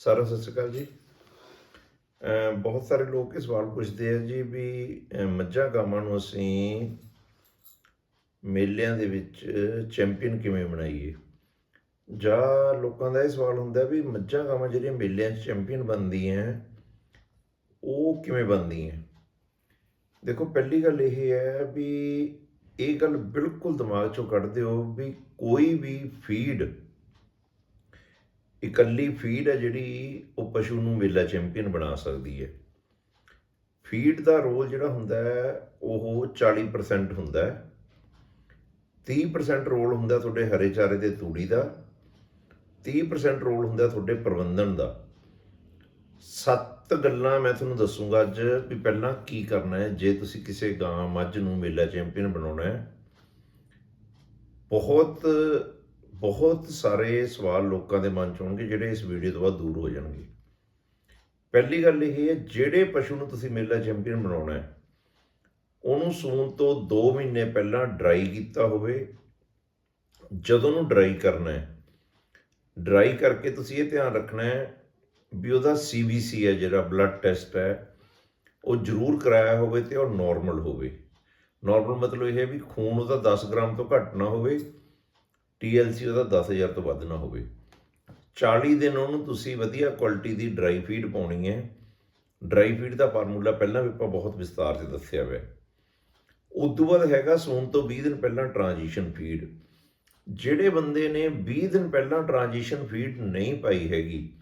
ਸਾਰਾ ਸਤਿ ਸ਼੍ਰੀ ਅਕਾਲ ਜੀ। ਬਹੁਤ ਸਾਰੇ ਲੋਕ ਇਹ ਸਵਾਲ ਪੁੱਛਦੇ ਆ ਜੀ ਵੀ ਮੱਝਾਂ ਗਾਵਾਂ ਨੂੰ ਅਸੀਂ ਮੇਲਿਆਂ ਦੇ ਵਿੱਚ ਚੈਂਪੀਅਨ ਕਿਵੇਂ ਬਣਾਈਏ? ਜਾਂ ਲੋਕਾਂ ਦਾ ਇਹ ਸਵਾਲ ਹੁੰਦਾ ਵੀ ਮੱਝਾਂ ਗਾਵਾਂ ਜਿਹੜੀਆਂ ਮੇਲਿਆਂ 'ਚ ਚੈਂਪੀਅਨ ਬਣਦੀਆਂ, ਉਹ ਕਿਵੇਂ ਬਣਦੀਆਂ? ਦੇਖੋ, ਪਹਿਲੀ ਗੱਲ ਇਹ ਹੈ ਵੀ ਇਹ ਗੱਲ ਬਿਲਕੁਲ ਦਿਮਾਗ 'ਚੋਂ ਕੱਢ ਦਿਓ ਵੀ ਕੋਈ ਵੀ ਫੀਡ ਇਕੱਲੀ ਫੀਡ ਹੈ ਜਿਹੜੀ ਉਹ ਪਸ਼ੂ ਨੂੰ ਮੇਲਾ ਚੈਂਪੀਅਨ ਬਣਾ ਸਕਦੀ ਹੈ। ਫੀਡ ਦਾ ਰੋਲ ਜਿਹੜਾ ਹੁੰਦਾ ਹੈ, ਉਹ 40% ਹੁੰਦਾ ਹੈ। 30% ਰੋਲ ਹੁੰਦਾ ਤੁਹਾਡੇ ਹਰੇ ਚਾਰੇ ਦੇ ਤੂੜੀ ਦਾ 30% ਰੋਲ ਹੁੰਦਾ ਤੁਹਾਡੇ ਪ੍ਰਬੰਧਨ ਦਾ। ਸੱਤ ਗੱਲਾਂ ਮੈਂ ਤੁਹਾਨੂੰ ਦੱਸੂਗਾ ਅੱਜ ਵੀ ਪਹਿਲਾਂ ਕੀ ਕਰਨਾ ਹੈ, ਜੇ ਤੁਸੀਂ ਕਿਸੇ ਗਾਂ ਮੱਝ ਨੂੰ ਮੇਲਾ ਚੈਂਪੀਅਨ ਬਣਾਉਣਾ ਹੈ। ਬਹੁਤ ਬਹੁਤ ਸਾਰੇ ਸਵਾਲ ਲੋਕਾਂ ਦੇ ਮਨ ਚ ਹੋਣਗੇ, ਜਿਹੜੇ ਇਸ ਵੀਡੀਓ ਤੋਂ ਬਾਅਦ ਦੂਰ ਹੋ ਜਾਣਗੇ। ਪਹਿਲੀ ਗੱਲ ਇਹ ਹੈ, ਜਿਹੜੇ ਪਸ਼ੂ ਨੂੰ ਤੁਸੀਂ ਮੇਲਾ ਚੈਂਪੀਅਨ ਬਣਾਉਣਾ ਹੈ, ਉਹਨੂੰ ਸੂਣ ਤੋਂ 2 ਮਹੀਨੇ ਪਹਿਲਾਂ ਡਰਾਈ ਕੀਤਾ ਹੋਵੇ, ਜਦੋਂ ਨੂੰ ਡਰਾਈ ਕਰਨਾ ਹੈ, ਡਰਾਈ ਕਰਕੇ ਤੁਸੀਂ ਇਹ ਧਿਆਨ ਰੱਖਣਾ ਹੈ ਵੀ ਉਹਦਾ ਸੀਬੀਸੀ ਹੈ, ਜਿਹੜਾ ਬਲੱਡ ਟੈਸਟ ਹੈ, ਉਹ ਜ਼ਰੂਰ ਕਰਾਇਆ ਹੋਵੇ ਤੇ ਉਹ ਨਾਰਮਲ ਹੋਵੇ। ਨਾਰਮਲ ਮਤਲਬ ਇਹ ਹੈ ਵੀ ਖੂਨ ਉਹਦਾ 10 ਗ੍ਰਾਮ ਤੋਂ ਘੱਟ ਨਾ ਹੋਵੇ TLC ਉਹਦਾ 10000 ਤੋਂ ਵੱਧ ਨਾ ਹੋਵੇ। 40 ਦਿਨ ਉਹਨੂੰ ਤੁਸੀਂ ਵਧੀਆ ਕੁਆਲਿਟੀ ਦੀ ਡਰਾਈ ਫੀਡ ਪਾਉਣੀ ਹੈ। ਡਰਾਈ ਫੀਡ ਦਾ ਫਾਰਮੂਲਾ ਪਹਿਲਾਂ ਵੀ ਆਪਾਂ ਬਹੁਤ ਵਿਸਤਾਰ 'ਚ ਦੱਸਿਆ ਹੋਇਆ ਹੈ। ਉਦੋਂ ਬਾਅਦ ਹੈਗਾ ਸੂਣ ਤੋਂ 20 ਦਿਨ ਪਹਿਲਾਂ ਟ੍ਰਾਂਜੀਸ਼ਨ ਫੀਡ ਜਿਹੜੇ ਬੰਦੇ ਨੇ 20 ਦਿਨ ਪਹਿਲਾਂ ਟ੍ਰਾਂਜੀਸ਼ਨ ਫੀਡ ਨਹੀਂ ਪਾਈ ਹੈਗੀ,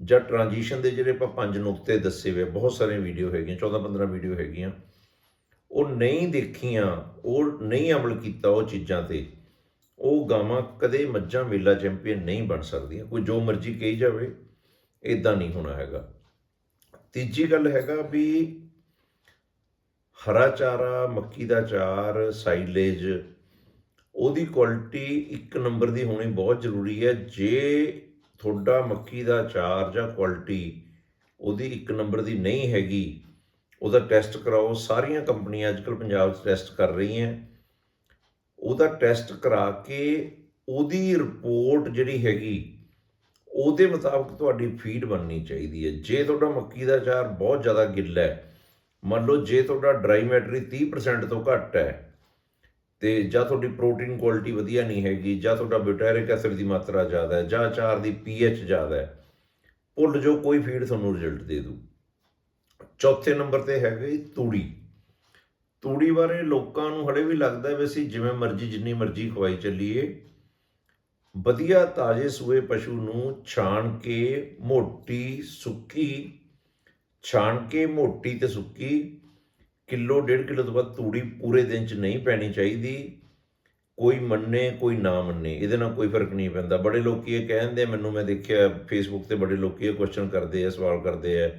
ਜਾਂ ਟ੍ਰਾਂਜੀਸ਼ਨ ਦੇ ਜਿਹੜੇ ਆਪਾਂ ਪੰਜ ਨੁਕਤੇ ਦੱਸੇ ਹੋਏ ਬਹੁਤ ਸਾਰੇ ਵੀਡੀਓ ਹੈਗੀਆਂ 14 15 ਵੀਡੀਓ ਹੈਗੀਆਂ, ਉਹ ਨਹੀਂ ਦੇਖੀਆਂ, ਉਹ ਨਹੀਂ ਅਮਲ ਕੀਤਾ ਉਹ ਚੀਜ਼ਾਂ ਤੇ ਉਹ ਗਾਵਾਂ ਕਦੇ ਮੱਝਾਂ ਮੇਲਾ ਚੈਂਪੀਅਨ ਨਹੀਂ ਬਣ ਸਕਦੀਆਂ। ਕੋਈ ਜੋ ਮਰਜ਼ੀ ਕਹੀ ਜਾਵੇ ਇਦਾਂ ਨਹੀਂ ਹੋਣਾ ਹੈਗਾ। ਤੀਜੀ ਗੱਲ ਹੈਗਾ ਵੀ ਹਰਾ ਚਾਰਾ, ਮੱਕੀ ਦਾ ਚਾਰ, ਸਾਈਲੇਜ, ਉਹਦੀ ਕੁਆਲਿਟੀ ਇੱਕ ਨੰਬਰ ਦੀ ਹੋਣੀ ਬਹੁਤ ਜ਼ਰੂਰੀ ਹੈ। ਜੇ ਤੁਹਾਡਾ ਮੱਕੀ ਦਾ ਚਾਰ ਜਾਂ ਕੁਆਲਿਟੀ ਉਹਦੀ ਇੱਕ ਨੰਬਰ ਦੀ ਨਹੀਂ ਹੈਗੀ, ਉਹਦਾ ਟੈਸਟ ਕਰਾਓ। ਸਾਰੀਆਂ ਕੰਪਨੀਆਂ ਅੱਜਕੱਲ ਪੰਜਾਬ 'ਚ ਟੈਸਟ ਕਰ ਰਹੀਆਂ। ਉਹਦਾ ਟੈਸਟ ਕਰਾ ਕੇ ਉਹਦੀ ਰਿਪੋਰਟ ਜਿਹੜੀ ਹੈਗੀ, ਉਹਦੇ ਮੁਤਾਬਕ ਤੁਹਾਡੀ ਫੀਡ ਬਣਨੀ ਚਾਹੀਦੀ ਹੈ। ਜੇ ਤੁਹਾਡਾ ਮੱਕੀ ਦਾ ਚਾਰ ਬਹੁਤ ਜ਼ਿਆਦਾ ਗਿੱਲਾ ਹੈ, ਮੰਨ ਲਓ ਜੇ ਤੁਹਾਡਾ ਡਰਾਈ ਮੈਟਰੀ 30% ਤੋਂ ਘੱਟ ਹੈ, ਤੇ ਜਾਂ ਤੁਹਾਡੀ ਪ੍ਰੋਟੀਨ ਕੁਆਲਿਟੀ ਵਧੀਆ ਨਹੀਂ ਹੈਗੀ, ਜਾਂ ਤੁਹਾਡਾ ਬਿਊਟੈਰਿਕ ਐਸਿਡ ਦੀ ਮਾਤਰਾ ਜ਼ਿਆਦਾ ਹੈ, ਜਾਂ ਚਾਰ ਦੀ ਪੀਐਚ ਜ਼ਿਆਦਾ ਹੈ, ਭੁੱਲ ਜੋ ਕੋਈ ਫੀਡ ਤੁਹਾਨੂੰ ਰਿਜ਼ਲਟ ਦੇ ਦੂ। ਚੌਥੇ ਨੰਬਰ ਤੇ ਹੈਗੀ ਤੂੜੀ। ਤੂੜੀ ਬਾਰੇ ਲੋਕਾਂ ਨੂੰ ਹਲੇ ਵੀ ਲੱਗਦਾ ਵੀ ਅਸੀਂ ਜਿਵੇਂ ਮਰਜ਼ੀ ਜਿੰਨੀ ਮਰਜ਼ੀ ਖਵਾਈ ਚੱਲੀਏ। ਵਧੀਆ ਤਾਜ਼ੇ ਸੂਏ ਪਸ਼ੂ ਨੂੰ ਛਾਣ ਕੇ ਮੋਟੀ ਸੁੱਕੀ ਛਾਣ ਕੇ ਮੋਟੀ ਤੇ ਸੁੱਕੀ ਕਿਲੋ ਡੇਢ ਕਿਲੋ ਤੋਂ ਵੱਧ ਤੂੜੀ ਪੂਰੇ ਦਿਨ ਚ ਨਹੀਂ ਪੈਣੀ ਚਾਹੀਦੀ। ਕੋਈ ਮੰਨੇ ਕੋਈ ਨਾ ਮੰਨੇ ਇਹਦੇ ਨਾਲ ਕੋਈ ਫ਼ਰਕ ਨਹੀਂ ਪੈਂਦਾ। ਬੜੇ ਲੋਕੀ ਇਹ ਕਹਿੰਦੇ ਆ, ਮੈਨੂੰ ਮੈਂ ਦੇਖਿਆ ਫੇਸਬੁੱਕ ਤੇ ਬੜੇ ਲੋਕੀ ਇਹ ਕੁਐਸਚਨ ਕਰਦੇ ਆ ਸਵਾਲ ਕਰਦੇ ਆ।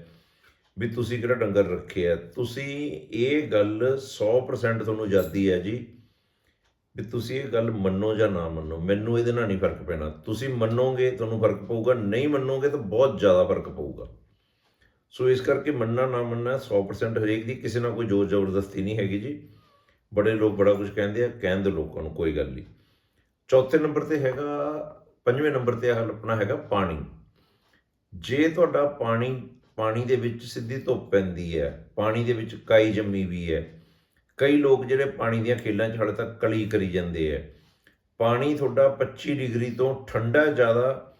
ਵੀ ਤੁਸੀਂ ਕਿਹੜਾ ਡੰਗਰ ਰੱਖਿਆ ਤੁਸੀਂ ਇਹ ਗੱਲ 100% ਤੁਹਾਨੂੰ ਆਜ਼ਾਦੀ ਹੈ ਜੀ ਵੀ ਤੁਸੀਂ ਇਹ ਗੱਲ ਮੰਨੋ ਜਾਂ ਨਾ ਮੰਨੋ, ਮੈਨੂੰ ਇਹਦੇ ਨਾਲ ਨਹੀਂ ਫ਼ਰਕ ਪੈਣਾ। ਤੁਸੀਂ ਮੰਨੋਗੇ, ਤੁਹਾਨੂੰ ਫ਼ਰਕ ਪਊਗਾ, ਨਹੀਂ ਮੰਨੋਗੇ ਤਾਂ ਬਹੁਤ ਜ਼ਿਆਦਾ ਫ਼ਰਕ ਪਊਗਾ। ਸੋ ਇਸ ਕਰਕੇ ਮੰਨਣਾ, ਨਾ ਮੰਨਣਾ 100% ਹਰੇਕ ਦੀ ਕਿਸੇ ਨਾਲ ਕੋਈ ਜ਼ੋਰ ਜ਼ਬਰਦਸਤੀ ਨਹੀਂ ਹੈਗੀ ਜੀ। ਬੜੇ ਲੋਕ ਬੜਾ ਕੁਝ ਕਹਿੰਦੇ ਆ, ਕਹਿਣ ਦੇ ਲੋਕਾਂ ਨੂੰ ਕੋਈ ਗੱਲ ਨਹੀਂ। ਚੌਥੇ ਨੰਬਰ ਤੇ ਹੈਗਾ, ਪੰਜਵੇਂ ਨੰਬਰ ਤੇ ਆਹ ਆਪਣਾ ਹੈਗਾ ਪਾਣੀ। ਜੇ ਤੁਹਾਡਾ ਪਾਣੀ ਪਾਣੀ ਦੇ ਵਿੱਚ ਸਿੱਧੀ ਧੁੱਪ ਪੈਂਦੀ ਹੈ, ਪਾਣੀ ਦੇ ਵਿੱਚ ਕਾਈ ਜੰਮੀ ਵੀ ਹੈ। ਕਈ ਲੋਕ ਜਿਹੜੇ ਪਾਣੀ ਦੀਆਂ ਖੇਲਾਂ 'ਚ ਹਾਲੇ ਤੱਕ ਕਲੀ ਕਰੀ ਜਾਂਦੇ ਹੈ। ਪਾਣੀ ਤੁਹਾਡਾ 25 ਡਿਗਰੀ ਤੋਂ ਠੰਡਾ ਜ਼ਿਆਦਾ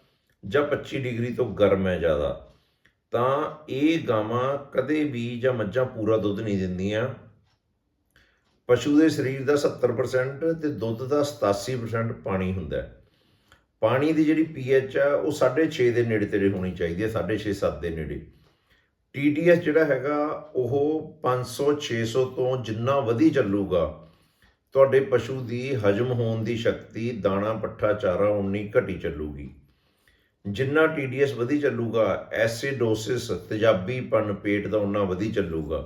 ਜਾਂ 25 ਡਿਗਰੀ ਤੋਂ ਗਰਮ ਹੈ ਜ਼ਿਆਦਾ? ਤਾਂ ਇਹ ਗਾਵਾਂ ਕਦੇ ਵੀ ਜਾਂ ਮੱਝਾਂ ਪੂਰਾ ਦੁੱਧ ਨਹੀਂ ਦਿੰਦੀਆਂ। ਪਸ਼ੂ ਦੇ ਸਰੀਰ ਦਾ 70% ਤੇ ਦੁੱਧ ਦਾ 87% ਪਾਣੀ ਹੁੰਦਾ ਹੈ। ਪਾਣੀ ਦੀ ਜਿਹੜੀ ਪੀਐਚ ਆ, ਉਹ 6.5 ਦੇ ਨੇੜੇ ਤੇੜੇ ਹੋਣੀ ਚਾਹੀਦੀ ਹੈ 6.5 7 ਦੇ ਨੇੜੇ। TDS ਜਿਹੜਾ ਹੈਗਾ, ਉਹ 500 600 ਤੋਂ ਜਿੰਨਾ ਵਧੀ ਚੱਲੂਗਾ, ਤੁਹਾਡੇ ਪਸ਼ੂ ਦੀ ਹਜਮ ਹੋਣ ਦੀ ਸ਼ਕਤੀ, ਦਾਣਾ, ਪੱਠਾ, ਚਾਰਾ, ਉਨੀ ਘਟੀ ਚੱਲੂਗੀ। ਜਿੰਨਾ TDS ਵਧੀ ਚੱਲੂਗਾ ਐਸਿਡੋਸਿਸ ਤੇਜ਼ਾਬੀਪਨ ਪੇਟ ਦਾ ਉਨਾ ਵਧੀ ਚੱਲੂਗਾ।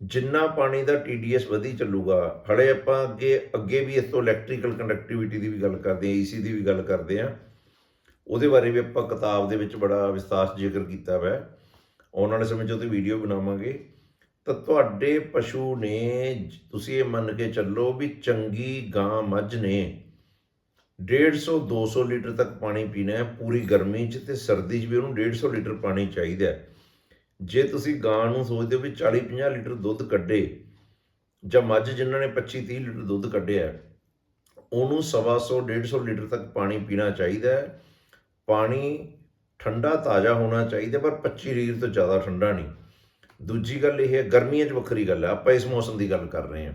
ਜਿੰਨਾ ਪਾਣੀ ਦਾ TDS ਵਧੀ ਚੱਲੂਗਾ, ਹਲੇ ਆਪਾਂ ਅੱਗੇ ਅੱਗੇ ਵੀ ਇਸ ਤੋਂ ਇਲੈਕਟ੍ਰੀਕਲ ਕੰਡਕਟਿਵਿਟੀ ਦੀ ਵੀ ਗੱਲ ਕਰਦੇ ਹਾਂ ਏਸੀ ਦੀ ਵੀ ਗੱਲ ਕਰਦੇ ਹਾਂ, ਉਹਦੇ ਬਾਰੇ ਵੀ ਆਪਾਂ ਕਿਤਾਬ ਦੇ ਵਿੱਚ ਬੜਾ ਵਿਸਤਾਰ ਜ਼ਿਕਰ ਕੀਤਾ ਹੋਇਆ ਹੈ ਆਉਣ ਵਾਲੇ ਸਮੇਂ 'ਚ ਉਹਦੀ ਵੀਡੀਓ ਬਣਾਵਾਂਗੇ। ਤਾਂ ਤੁਹਾਡੇ ਪਸ਼ੂ ਨੇ, ਤੁਸੀਂ ਇਹ ਮੰਨ ਕੇ ਚੱਲੋ ਵੀ ਚੰਗੀ ਗਾਂ ਮੱਝ ਨੇ 150 200 ਲੀਟਰ ਤੱਕ ਪਾਣੀ ਪੀਣਾ ਹੈ ਪੂਰੀ ਗਰਮੀ 'ਚ ਤੇ ਸਰਦੀ 'ਚ ਵੀ ਉਹਨੂੰ 150 ਲੀਟਰ ਪਾਣੀ ਚਾਹੀਦਾ ਹੈ। ਜੇ ਤੁਸੀਂ ਗਾਂ ਨੂੰ ਸੋਚਦੇ ਹੋ ਵੀ 40 50 ਲੀਟਰ ਦੁੱਧ ਕੱਢੇ, ਜਾਂ ਮੱਝ ਜਿਨ੍ਹਾਂ ਨੇ 25 30 ਲੀਟਰ ਦੁੱਧ ਕੱਢਿਆ ਉਹਨੂੰ ਸਵਾ ਸੌ 150 ਲੀਟਰ ਤੱਕ ਪਾਣੀ ਪੀਣਾ ਚਾਹੀਦਾ ਹੈ। ਪਾਣੀ ਠੰਡਾ ਤਾਜ਼ਾ ਹੋਣਾ ਚਾਹੀਦਾ, ਪਰ 25 ਲੀਟਰ ਤੋਂ ਜ਼ਿਆਦਾ ਠੰਡਾ ਨਹੀਂ। ਦੂਜੀ ਗੱਲ ਇਹ ਹੈ, ਗਰਮੀਆਂ 'ਚ ਵੱਖਰੀ ਗੱਲ ਹੈ। ਆਪਾਂ ਇਸ ਮੌਸਮ ਦੀ ਗੱਲ ਕਰ ਰਹੇ ਹਾਂ।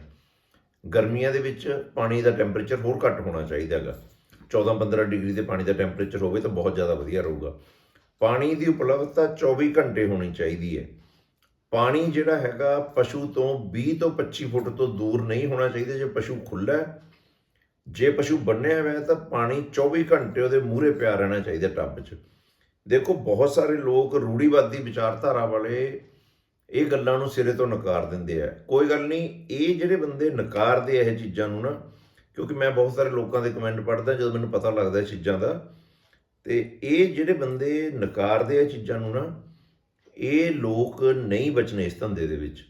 ਗਰਮੀਆਂ ਦੇ ਵਿੱਚ ਪਾਣੀ ਦਾ ਟੈਂਪਰੇਚਰ ਹੋਰ ਘੱਟ ਹੋਣਾ ਚਾਹੀਦਾ ਹੈਗਾ। 14-15 ਡਿਗਰੀ ਤੇ ਪਾਣੀ ਦਾ ਟੈਂਪਰੇਚਰ ਹੋਵੇ ਤਾਂ ਬਹੁਤ ਜ਼ਿਆਦਾ ਵਧੀਆ ਰਹੂਗਾ। ਪਾਣੀ ਦੀ ਉਪਲਬਧਤਾ 24 ਘੰਟੇ ਹੋਣੀ ਚਾਹੀਦੀ ਹੈ। ਪਾਣੀ ਜਿਹੜਾ ਹੈਗਾ, ਪਸ਼ੂ ਤੋਂ 20 ਤੋਂ 25 ਫੁੱਟ ਤੋਂ ਦੂਰ ਨਹੀਂ ਹੋਣਾ ਚਾਹੀਦਾ। ਜੇ ਪਸ਼ੂ ਖੁੱਲਾ ਹੈ, ਜੇ ਪਸ਼ੂ ਬੰਨਿਆ ਹੋਇਆ ਤਾਂ ਪਾਣੀ 24 ਘੰਟੇ ਉਹਦੇ ਮੂਹਰੇ ਪਿਆ ਰਹਿਣਾ ਚਾਹੀਦਾ ਟੱਬ 'ਚ। ਦੇਖੋ, ਬਹੁਤ ਸਾਰੇ ਲੋਕ ਰੂੜੀਵਾਦੀ ਵਿਚਾਰਧਾਰਾ ਵਾਲੇ ਇਹ ਗੱਲਾਂ ਨੂੰ ਸਿਰੇ ਤੋਂ ਨਕਾਰ ਦਿੰਦੇ ਆ। ਕੋਈ ਗੱਲ ਨਹੀਂ, ਇਹ ਜਿਹੜੇ ਬੰਦੇ ਨਕਾਰਦੇ ਇਹ ਚੀਜ਼ਾਂ ਨੂੰ ਨਾ, ਕਿਉਂਕਿ ਮੈਂ ਬਹੁਤ ਸਾਰੇ ਲੋਕਾਂ ਦੇ ਕਮੈਂਟ ਪੜ੍ਹਦਾ ਜਦੋਂ ਮੈਨੂੰ ਪਤਾ ਲੱਗਦਾ ਇਹ ਚੀਜ਼ਾਂ ਦਾ, ਤੇ ਇਹ ਜਿਹੜੇ ਬੰਦੇ ਨਕਾਰਦੇ ਆ ਇਹ ਚੀਜ਼ਾਂ ਨੂੰ ਨਾ, ਇਹ ਲੋਕ ਨਹੀਂ ਬਚਨੇ ਇਸ ਧੰਦੇ ਦੇ ਵਿੱਚ।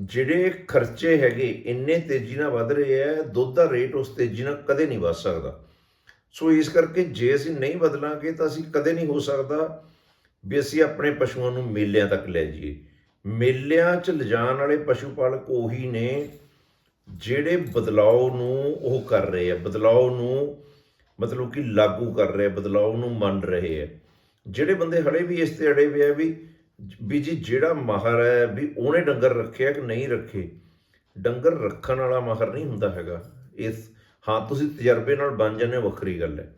ਜਿਹੜੇ ਖਰਚੇ ਹੈਗੇ, ਇੰਨੇ ਤੇਜ਼ੀ ਨਾਲ ਵੱਧ ਰਹੇ ਆ, ਦੁੱਧ ਦਾ ਰੇਟ ਉਸ ਤੇਜ਼ੀ ਨਾਲ ਕਦੇ ਨਹੀਂ ਵੱਧ ਸਕਦਾ। ਸੋ ਇਸ ਕਰਕੇ ਜੇ ਅਸੀਂ ਨਹੀਂ ਬਦਲਾਂਗੇ ਤਾਂ ਅਸੀਂ ਕਦੇ ਨਹੀਂ ਹੋ ਸਕਦਾ ਵੀ ਅਸੀਂ ਆਪਣੇ ਪਸ਼ੂਆਂ ਨੂੰ ਮੇਲਿਆਂ ਤੱਕ ਲੈ ਜਾਈਏ। ਮੇਲਿਆਂ 'ਚ ਲਿਜਾਣ ਵਾਲੇ ਪਸ਼ੂ ਪਾਲਕ ਉਹੀ ਨੇ ਜਿਹੜੇ ਬਦਲਾਅ ਨੂੰ ਉਹ ਕਰ ਰਹੇ ਆ ਬਦਲਾਅ ਨੂੰ ਮਤਲਬ ਕਿ ਲਾਗੂ ਕਰ ਰਹੇ ਆ ਬਦਲਾਅ ਨੂੰ ਮੰਨ ਰਹੇ ਆ। ਜਿਹੜੇ ਬੰਦੇ ਹਲੇ ਵੀ ਇਸ ਤੇ ਅੜੇ ਹੋਏ ਆ ਵੀ ਵੀ ਜੀ ਜਿਹੜਾ ਮਾਹਰ ਹੈ ਵੀ ਉਹਨੇ ਡੰਗਰ ਰੱਖਿਆ ਕਿ ਨਹੀਂ ਰੱਖੇ, ਡੰਗਰ ਰੱਖਣ ਵਾਲਾ ਮਾਹਰ ਨਹੀਂ ਹੁੰਦਾ ਹੈਗਾ। ਇਸ ਹਾਂ, ਤੁਸੀਂ ਤਜਰਬੇ ਨਾਲ ਬਣ ਜਾਂਦੇ ਹੋ, ਵੱਖਰੀ ਗੱਲ ਹੈ।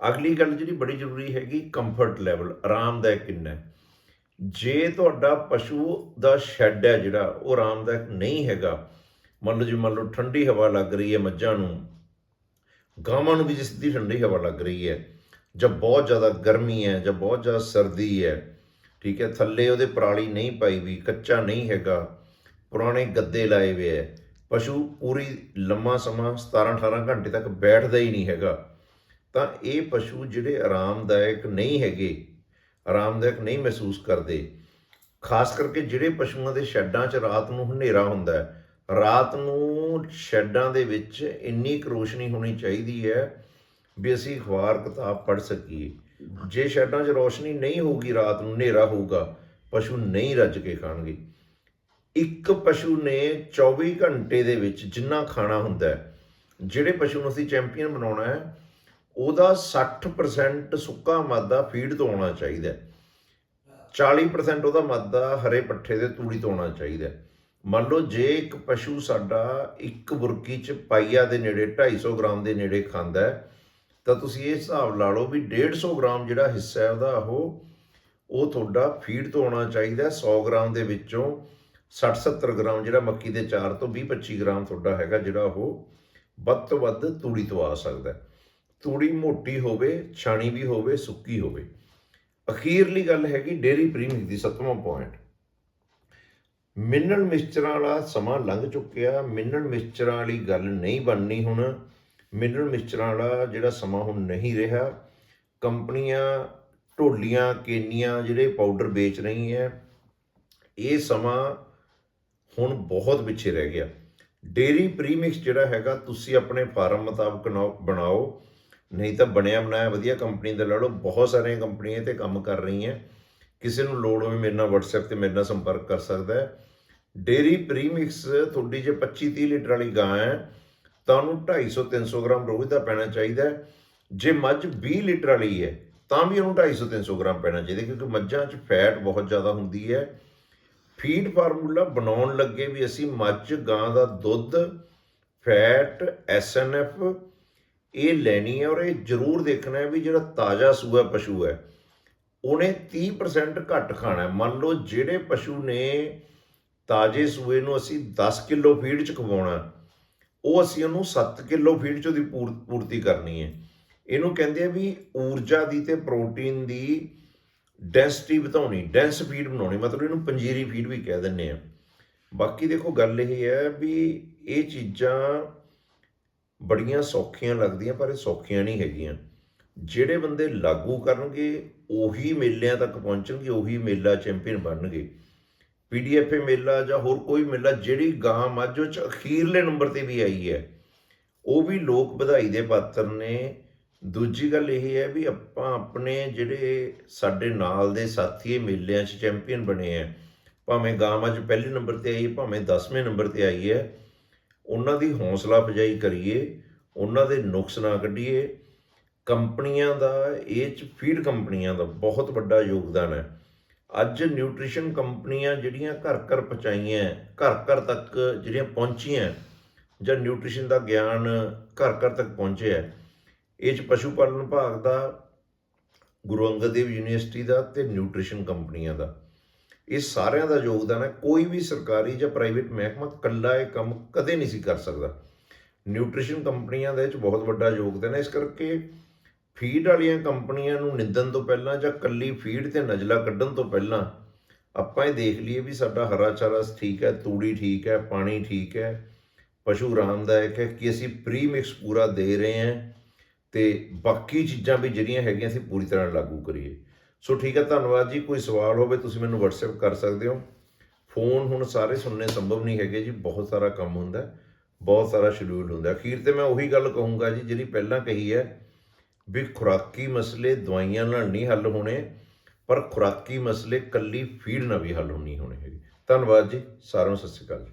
ਅਗਲੀ ਗੱਲ ਜਿਹੜੀ ਬੜੀ ਜ਼ਰੂਰੀ ਹੈਗੀ ਕੰਫਰਟ ਲੈਵਲ ਆਰਾਮਦਾਇਕ ਕਿੰਨਾ ਹੈ। ਜੇ ਤੁਹਾਡਾ ਪਸ਼ੂ ਦਾ ਸ਼ੈੱਡ ਹੈ ਜਿਹੜਾ, ਉਹ ਆਰਾਮਦਾਇਕ ਨਹੀਂ ਹੈਗਾ, ਮੰਨ ਲਓ ਜੀ, ਮੰਨ ਲਓ ਠੰਡੀ ਹਵਾ ਲੱਗ ਰਹੀ ਹੈ ਮੱਝਾਂ ਨੂੰ, ਗਾਵਾਂ ਨੂੰ ਵੀ ਜਿਸ ਦੀ ਠੰਡੀ ਹਵਾ ਲੱਗ ਰਹੀ ਹੈ, ਜਾਂ ਬਹੁਤ ਜ਼ਿਆਦਾ ਗਰਮੀ ਹੈ, ਜਾਂ ਬਹੁਤ ਜ਼ਿਆਦਾ ਸਰਦੀ ਹੈ, ਠੀਕ ਹੈ, ਥੱਲੇ ਉਹਦੇ ਪਰਾਲੀ ਨਹੀਂ ਪਾਈ ਵੀ, ਕੱਚਾ ਨਹੀਂ ਹੈਗਾ, ਪੁਰਾਣੇ ਗੱਦੇ ਲਾਏ ਹੋਏ ਹੈ ਪਸ਼ੂ ਪੂਰੀ ਲੰਮਾ ਸਮਾਂ 17 18 ਘੰਟੇ ਤੱਕ ਬੈਠਦਾ ਹੀ ਨਹੀਂ ਹੈਗਾ। ਤਾਂ ਇਹ ਪਸ਼ੂ ਜਿਹੜੇ ਆਰਾਮਦਾਇਕ ਨਹੀਂ ਹੈਗੇ, ਆਰਾਮਦਾਇਕ ਨਹੀਂ ਮਹਿਸੂਸ ਕਰਦੇ। ਖਾਸ ਕਰਕੇ ਜਿਹੜੇ ਪਸ਼ੂਆਂ ਦੇ ਸ਼ੈੱਡਾਂ 'ਚ ਰਾਤ ਨੂੰ ਹਨੇਰਾ ਹੁੰਦਾ ਹੈ, ਰਾਤ ਨੂੰ ਸ਼ੈੱਡਾਂ ਦੇ ਵਿੱਚ ਇੰਨੀ ਕੁ ਰੋਸ਼ਨੀ ਹੋਣੀ ਚਾਹੀਦੀ ਹੈ ਵੀ ਅਸੀਂ ਅਖਬਾਰ, ਕਿਤਾਬ ਪੜ੍ਹ ਸਕੀਏ। ਜੇ ਸ਼ੈੱਡਾਂ 'ਚ ਰੋਸ਼ਨੀ ਨਹੀਂ ਹੋਊਗੀ, ਰਾਤ ਨੂੰ ਹਨੇਰਾ ਹੋਊਗਾ, ਪਸ਼ੂ ਨਹੀਂ ਰੱਜ ਕੇ ਖਾਣਗੇ। ਇੱਕ ਪਸ਼ੂ ਨੇ 24 ਘੰਟੇ ਦੇ ਵਿੱਚ ਜਿੰਨਾ ਖਾਣਾ ਹੁੰਦਾ ਜਿਹੜੇ ਪਸ਼ੂ ਨੂੰ ਅਸੀਂ ਚੈਂਪੀਅਨ ਬਣਾਉਣਾ ਹੈ, ਉਹਦਾ 60% ਸੁੱਕਾ ਮਾਦਾ ਫੀਡ ਤੋਂ ਆਉਣਾ ਚਾਹੀਦਾ ਹੈ 40% ਉਹਦਾ ਮਾਦਾ ਹਰੇ ਪੱਠੇ ਦੇ ਤੂੜੀ ਤੋਂ ਆਉਣਾ ਚਾਹੀਦਾ ਮੰਨ ਲਓ ਜੇ ਇੱਕ ਪਸ਼ੂ ਸਾਡਾ ਇੱਕ ਬੁਰਕੀ ਚ ਪਾਈਆ ਦੇ ਨੇੜੇ 250 ਗ੍ਰਾਮ ਦੇ ਨੇੜੇ ਖਾਂਦਾ ਹੈ, ਤਾਂ ਤੁਸੀਂ ਇਹ ਹਿਸਾਬ ਲਾ ਲਓ ਵੀ 150 ਗ੍ਰਾਮ ਜਿਹੜਾ ਹਿੱਸਾ ਹੈ ਉਹਦਾ ਉਹ ਉਹ ਤੁਹਾਡਾ ਫੀਡ ਤੋਂ ਆਉਣਾ ਚਾਹੀਦਾ ਹੈ। 100 ਗ੍ਰਾਮ ਦੇ ਵਿੱਚੋਂ 60-70 ਗ੍ਰਾਮ ਜਿਹੜਾ ਮੱਕੀ ਦੇ ਚਾਰ ਤੋਂ 20-25 ਗ੍ਰਾਮ ਤੁਹਾਡਾ ਹੈਗਾ ਜਿਹੜਾ ਉਹ ਵੱਧ ਤੋਂ ਵੱਧ ਤੂੜੀ ਤੋਂ ਆ ਸਕਦਾ ਤੂੜੀ ਮੋਟੀ ਹੋਵੇ, ਛਾਣੀ ਵੀ ਹੋਵੇ, ਸੁੱਕੀ ਹੋਵੇ। ਅਖੀਰਲੀ ਗੱਲ ਹੈਗੀ ਡੇਰੀ ਪ੍ਰੀਮਿਕਸ ਦੀ ਸੱਤਵਾਂ ਪੁਆਇੰਟ ਮਿਨਰਲ ਮਿਕਸਚਰਾਂ ਵਾਲਾ ਸਮਾਂ ਲੰਘ ਚੁੱਕਿਆ, ਮਿਨਰਲ ਮਿਕਸਚਰਾਂ ਵਾਲੀ ਗੱਲ ਨਹੀਂ ਬਣਨੀ ਹੁਣ। ਮਿਨਰਲ ਮਿਕਸਚਰਾਂ ਵਾਲਾ ਜਿਹੜਾ ਸਮਾਂ ਹੁਣ ਨਹੀਂ ਰਿਹਾ। ਕੰਪਨੀਆਂ, ਢੋਲੀਆਂ, ਕੇਨੀਆਂ ਜਿਹੜੇ ਪਾਊਡਰ ਵੇਚ ਰਹੀ ਹੈ ਇਹ ਸਮਾਂ ਹੁਣ ਬਹੁਤ ਪਿੱਛੇ ਰਹਿ ਗਿਆ। ਡੇਰੀ ਪ੍ਰੀਮਿਕਸ ਜਿਹੜਾ ਹੈਗਾ, ਤੁਸੀਂ ਆਪਣੇ ਫਾਰਮ ਮੁਤਾਬਕ ਨਾ- ਬਣਾਓ। ਨਹੀਂ ਤਾਂ ਬਣਿਆ ਬਣਾਇਆ ਵਧੀਆ ਕੰਪਨੀ ਦਾ ਲੈ ਲਓ। ਬਹੁਤ ਸਾਰੀਆਂ ਕੰਪਨੀਆਂ ਇਹ ਤੇ ਕੰਮ ਕਰ ਰਹੀਆਂ। ਕਿਸੇ ਨੂੰ ਲੋੜ ਹੋਵੇ ਮੇਰੇ ਨਾਲ WhatsApp ਤੇ ਮੇਰੇ ਨਾਲ ਸੰਪਰਕ ਕਰ ਸਕਦਾ ਹੈ। ਡੇਰੀ ਪ੍ਰੀਮਿਕਸ ਤੁਹਾਡੀ ਜੇ 25 30 ਲੀਟਰ ਵਾਲੀ ਗਾਂ ਹੈ, ਤਾਂ ਉਹਨੂੰ 250 300 ਗ੍ਰਾਮ ਰੋਜ਼ ਦਾ ਪੈਣਾ ਚਾਹੀਦਾ ਹੈ। ਜੇ ਮੱਝ 20 ਲੀਟਰ ਵਾਲੀ ਹੈ, ਤਾਂ ਵੀ ਉਹਨੂੰ 250 300 ਗ੍ਰਾਮ ਪੈਣਾ ਚਾਹੀਦਾ ਕਿਉਂਕਿ ਮੱਝਾਂ 'ਚ ਫੈਟ ਬਹੁਤ ਜ਼ਿਆਦਾ ਹੁੰਦੀ ਹੈ। ਫੀਡ ਫਾਰਮੂਲਾ ਬਣਾਉਣ ਲੱਗੇ ਵੀ ਅਸੀਂ ਮੱਝ, ਗਾਂ ਦਾ ਦੁੱਧ, ਫੈਟ ਐਸਐਨਐਫ ਇਹ ਲੈਣੀ ਹੈ ਔਰ ਇਹ ਜ਼ਰੂਰ ਦੇਖਣਾ ਹੈ ਵੀ ਜਿਹੜਾ ਤਾਜ਼ਾ ਸੂਆ ਪਸ਼ੂ ਹੈ, ਉਹਨੇ 30% ਘੱਟ ਖਾਣਾ ਹੈ। ਮੰਨ ਲਓ ਜਿਹੜੇ ਪਸ਼ੂ ਨੇ ਤਾਜ਼ੇ ਸੂਏ ਨੂੰ ਅਸੀਂ 10 ਕਿਲੋ ਫੀਡ ਚ ਖਵਾਉਣਾ ਉਹ ਅਸੀਂ ਉਹਨੂੰ 7 ਕਿਲੋ ਫੀਡ ਚ ਉਹਦੀ ਪੂਰ- ਪੂਰਤੀ ਕਰਨੀ ਹੈ। ਇਹਨੂੰ ਕਹਿੰਦੇ ਆ ਵੀ ਊਰਜਾ ਦੀ ਤੇ ਪ੍ਰੋਟੀਨ ਦੀ ਡੈਂਸਿਟੀ ਵਧਾਉਣੀ ਡੈਂਸ ਫੀਡ ਬਣਾਉਣੀ, ਮਤਲਬ ਇਹਨੂੰ ਪੰਜੀਰੀ ਫੀਡ ਵੀ ਕਹਿ ਦਿੰਦੇ ਆ ਬਾਕੀ ਦੇਖੋ ਗੱਲ ਇਹ ਹੈ ਵੀ ਇਹ ਚੀਜ਼ਾਂ ਬੜੀਆਂ ਸੌਖੀਆਂ ਲੱਗਦੀਆਂ, ਪਰ ਇਹ ਸੌਖੀਆਂ ਨਹੀਂ ਹੈਗੀਆਂ। ਜਿਹੜੇ ਬੰਦੇ ਲਾਗੂ ਕਰਨਗੇ, ਉਹੀ ਮੇਲਿਆਂ ਤੱਕ ਪਹੁੰਚਣਗੇ, ਉਹੀ ਮੇਲਾ ਚੈਂਪੀਅਨ ਬਣਨਗੇ। ਪੀਡੀਐਫ ਮੇਲਾ ਜਾਂ ਹੋਰ ਕੋਈ ਮੇਲਾ, ਜਿਹੜੀ ਗਾਂ ਮੱਝ ਉਹ ਚ ਅਖੀਰਲੇ ਨੰਬਰ ਤੇ ਵੀ ਆਈ ਹੈ, ਉਹ ਵੀ ਲੋਕ ਵਧਾਈ ਦੇ ਪਾਤਰ ਨੇ। ਦੂਜੀ ਗੱਲ ਇਹ ਹੈ ਵੀ ਆਪਾਂ ਆਪਣੇ ਜਿਹੜੇ ਸਾਡੇ ਨਾਲ ਦੇ ਸਾਥੀ ਮੇਲਿਆਂ 'ਚ ਚੈਂਪੀਅਨ ਬਣੇ ਆ, ਭਾਵੇਂ ਗਾਮ ਅੱਜ ਪਹਿਲੇ ਨੰਬਰ ਤੇ ਆਈ, ਭਾਵੇਂ 10ਵੇਂ ਨੰਬਰ ਤੇ ਆਈ ਹੈ, ਉਹਨਾਂ ਦੀ ਹੌਸਲਾ ਅਫਜਾਈ ਕਰੀਏ, ਉਹਨਾਂ ਦੇ ਨੁਕਸ ਨਾ ਕੱਢੀਏ, ਕੰਪਨੀਆਂ ਦਾ, ਇਹ ਚ ਫੀਡ ਕੰਪਨੀਆਂ ਦਾ ਬਹੁਤ ਵੱਡਾ ਯੋਗਦਾਨ ਹੈ। ਅੱਜ ਨਿਊਟ੍ਰੀਸ਼ਨ ਕੰਪਨੀਆਂ ਜਿਹੜੀਆਂ ਘਰ ਘਰ ਪਹੁੰਚਾਈਆਂ, ਘਰ ਘਰ ਤੱਕ ਜਿਹੜੀਆਂ ਪਹੁੰਚੀਆਂ, ਜਾਂ ਨਿਊਟ੍ਰੀਸ਼ਨ ਦਾ ਗਿਆਨ ਘਰ ਘਰ ਤੱਕ ਪਹੁੰਚਿਆ ਇਹ ਚ ਪਸ਼ੂ ਪਾਲਣ ਵਿਭਾਗ ਦਾ, ਗੁਰੂ ਅੰਗਦ ਦੇਵ ਯੂਨੀਵਰਸਿਟੀ ਦਾ ਤੇ ਨਿਊਟ੍ਰੀਸ਼ਨ ਕੰਪਨੀਆਂ ਦਾ। ਇਹ ਸਾਰਿਆਂ ਦਾ ਯੋਗਦਾਨ ਹੈ, ਕੋਈ ਵੀ ਸਰਕਾਰੀ ਜਾਂ ਪ੍ਰਾਈਵੇਟ ਮਹਿਕਮਾ ਇਕੱਲਾ ਇਹ ਕੰਮ ਕਦੇ ਨਹੀਂ ਸੀ ਕਰ ਸਕਦਾ। ਨਿਊਟ੍ਰੀਸ਼ਨ ਕੰਪਨੀਆਂ ਦੇ ਵਿੱਚ ਬਹੁਤ ਵੱਡਾ ਯੋਗਦਾਨ ਹੈ, ਇਸ ਕਰਕੇ ਫੀਡ ਵਾਲੀਆਂ ਕੰਪਨੀਆਂ ਨੂੰ ਨਿੰਦਣ ਤੋਂ ਪਹਿਲਾਂ ਜਾਂ ਕੱਲੀ ਫੀਡ ਤੇ ਨਜਲਾ ਕੱਢਣ ਤੋਂ ਪਹਿਲਾਂ ਆਪਾਂ ਇਹ ਦੇਖ ਲਈਏ ਵੀ ਸਾਡਾ ਹਰਾ ਚਾਰਾ ਠੀਕ ਹੈ, ਤੂੜੀ ਠੀਕ ਹੈ, ਪਾਣੀ ਠੀਕ ਹੈ, ਪਸ਼ੂ ਆਰਾਮਦਾਇਕ ਹੈ ਕਿ ਅਸੀਂ ਪ੍ਰੀ ਮਿਕਸ ਪੂਰਾ ਦੇ ਰਹੇ ਹਾਂ। ਤੇ ਬਾਕੀ ਚੀਜ਼ਾਂ ਵੀ ਜਿਹੜੀਆਂ ਹੈਗੀਆਂ ਅਸੀਂ ਪੂਰੀ ਤਰ੍ਹਾਂ ਲਾਗੂ ਕਰੀਏ। ਸੋ ਠੀਕ ਹੈ, ਧੰਨਵਾਦ ਜੀ। ਕੋਈ ਸਵਾਲ ਹੋਵੇ ਤੁਸੀਂ ਮੈਨੂੰ WhatsApp ਕਰ ਸਕਦੇ ਹੋ। ਫੋਨ ਹੁਣ ਸਾਰੇ ਸੁਣਨੇ ਸੰਭਵ ਨਹੀਂ ਹੈਗੇ ਜੀ, ਬਹੁਤ ਸਾਰਾ ਕੰਮ ਹੁੰਦਾ, ਬਹੁਤ ਸਾਰਾ ਸ਼ਡਿਊਲ ਹੁੰਦਾ। ਅਖੀਰ ਤੇ ਮੈਂ ਉਹੀ ਗੱਲ ਕਹੂੰਗਾ ਜੀ, ਜਿਹੜੀ ਪਹਿਲਾਂ ਕਹੀ ਹੈ ਵੀ ਖੁਰਾਕੀ ਮਸਲੇ ਦਵਾਈਆਂ ਨਾਲ ਨਹੀਂ ਹੱਲ ਹੋਣੇ, ਪਰ ਖੁਰਾਕੀ ਮਸਲੇ ਕੱਲੀ ਫੀਡ ਨਾਲ ਵੀ ਹੱਲ ਨਹੀਂ ਹੋਣੇ ਹੈਗੇ। ਧੰਨਵਾਦ ਜੀ, ਸਾਰਿਆਂ ਨੂੰ ਸਤਿ ਸ਼੍ਰੀ ਅਕਾਲ ਜੀ।